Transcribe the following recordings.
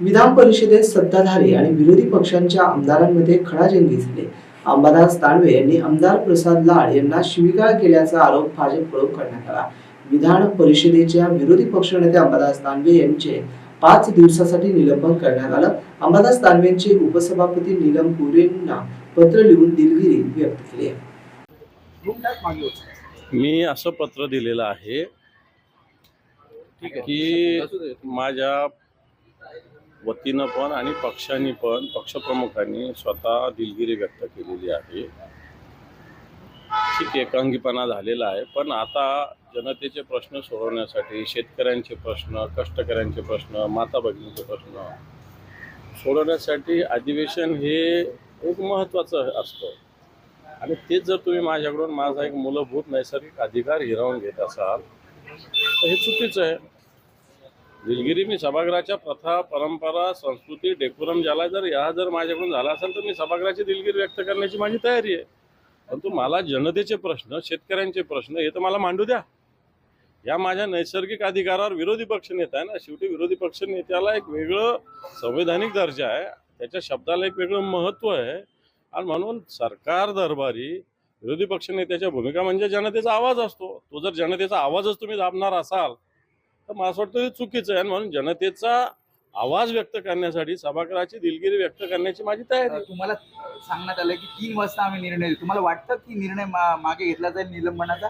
विधान परिषदेत सत्ताधारी आणि विरोधी पक्षांच्या आमदारांमध्ये खडाजंगी झाली. अंबादास दानवे यांनी आमदार प्रसाद लाड यांना शिवीगाळ केल्याचा आरोप भाजपकडून करण्यात आला. विधान परिषदेच्या विरोधी पक्षनेते अंबादास दानवे यांचे पाच दिवसासाठी निलंबन करण्यात आलं. अंबादास दानवेंचे उपसभापती नीलम गोरेंना पत्र लिहून दिलगिरी व्यक्त केली आहे. मी असं पत्र दिलेलं आहे की माझ्या वतीनं पण आणि पक्षांनी पण पक्षप्रमुखांनी स्वतः दिलगिरी व्यक्त केलेली आहे. ठीक एकांगीपणा झालेला आहे. पण आता जनतेचे प्रश्न सोडवण्यासाठी शेतकऱ्यांचे प्रश्न कष्टकऱ्यांचे प्रश्न माता भगिनीचे प्रश्न सोडवण्यासाठी अधिवेशन हे एक महत्त्वाचं असतं. आणि तेच जर तुम्ही माझ्याकडून माझा एक मूलभूत नैसर्गिक अधिकार हिरावून घेत असाल तर हे चुकीचं आहे. दिलगिरी मी सभागृहाच्या प्रथा परंपरा संस्कृती डेकोरम ज्याला जर या जर माझ्याकडून झाला असेल तर मी सभागृहाची दिलगिरी व्यक्त करण्याची माझी तयारी आहे. परंतु मला जनतेचे प्रश्न शेतकऱ्यांचे प्रश्न हे तर मला मांडू द्या. या माझ्या नैसर्गिक अधिकारावर विरोधी पक्ष नेता आहे ना शेवटी विरोधी पक्ष नेत्याला एक वेगळं संवैधानिक दर्जा आहे. त्याच्या शब्दाला एक वेगळं महत्त्व आहे. आणि म्हणून सरकार दरबारी विरोधी पक्ष नेत्याच्या भूमिका म्हणजे जनतेचा आवाज असतो. तो जर जनतेचा आवाजच तुम्ही दाबणार असाल तर मला असं वाटतं हे चुकीचं आहे. आणि म्हणून जनतेचा आवाज व्यक्त करण्यासाठी सभागृहाची दिलगिरी व्यक्त करण्याची माझी तयारी आहे. तुम्हाला सांगण्यात आलं की तीन वाजता आम्ही निर्णय तुम्हाला वाटतं की निर्णय मा- मागे घेतला जाईल निलंबनाचा?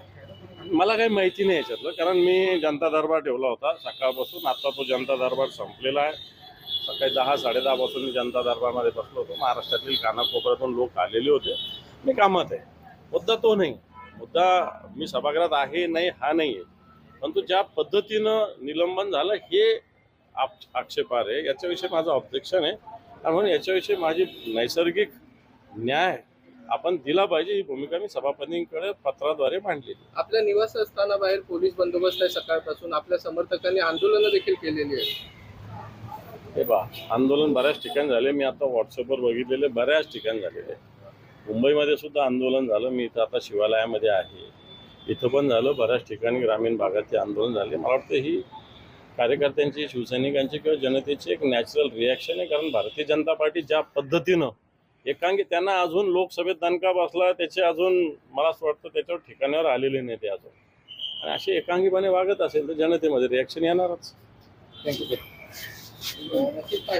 मला काही माहिती नाही याच्यातलं कारण मी जनता दरबार ठेवला होता सकाळपासून. आता तो जनता दरबार संपलेला आहे. सकाळी दहा साडेदहा पासून मी जनता दरबारमध्ये बसलो होतो. महाराष्ट्रातील कानाकोपऱ्यातून लोक आलेले होते. मी कामात आहे. मुद्दा तो नाही. मुद्दा मी सभागृहात आहे नाही हा नाही आहे. परंतु ज्या पद्धतीनं निलंबन झालं हे आप आक्षेपार आहे. याच्याविषयी माझं ऑब्जेक्शन आहे. आणि म्हणून याच्याविषयी माझी नैसर्गिक न्याय आपण दिला पाहिजे ही भूमिका मी सभापतींकडे पत्राद्वारे मांडलेली आपल्या निवासस्थानाबाहेर पोलीस बंदोबस्त आहे सकाळपासून. आपल्या समर्थकांनी आंदोलनं देखील केलेली आहेत. हे पहा आंदोलन बऱ्याच ठिकाणी झाले. मी आता व्हॉट्सअपवर बघितलेले बऱ्याच ठिकाणी झालेले मुंबईमध्ये सुद्धा आंदोलन झालं. मी इथं आता शिवालयामध्ये आहे. इथं पण झालं बऱ्याच ठिकाणी ग्रामीण भागात ते आंदोलन झाले. मला वाटतं ही कार्यकर्त्यांची शिवसैनिकांची किंवा जनतेची एक नॅचरल रिॲक्शन आहे. कारण भारतीय जनता पार्टी ज्या पद्धतीनं एकांगी त्यांना अजून लोकसभेत दणका बसला त्याचे अजून मला असं वाटतं त्याच्यावर ठिकाणावर आलेले नाही ते अजून. आणि असे एकांगीपणे वागत असेल तर जनतेमध्ये रिॲक्शन येणारच. थँक्यू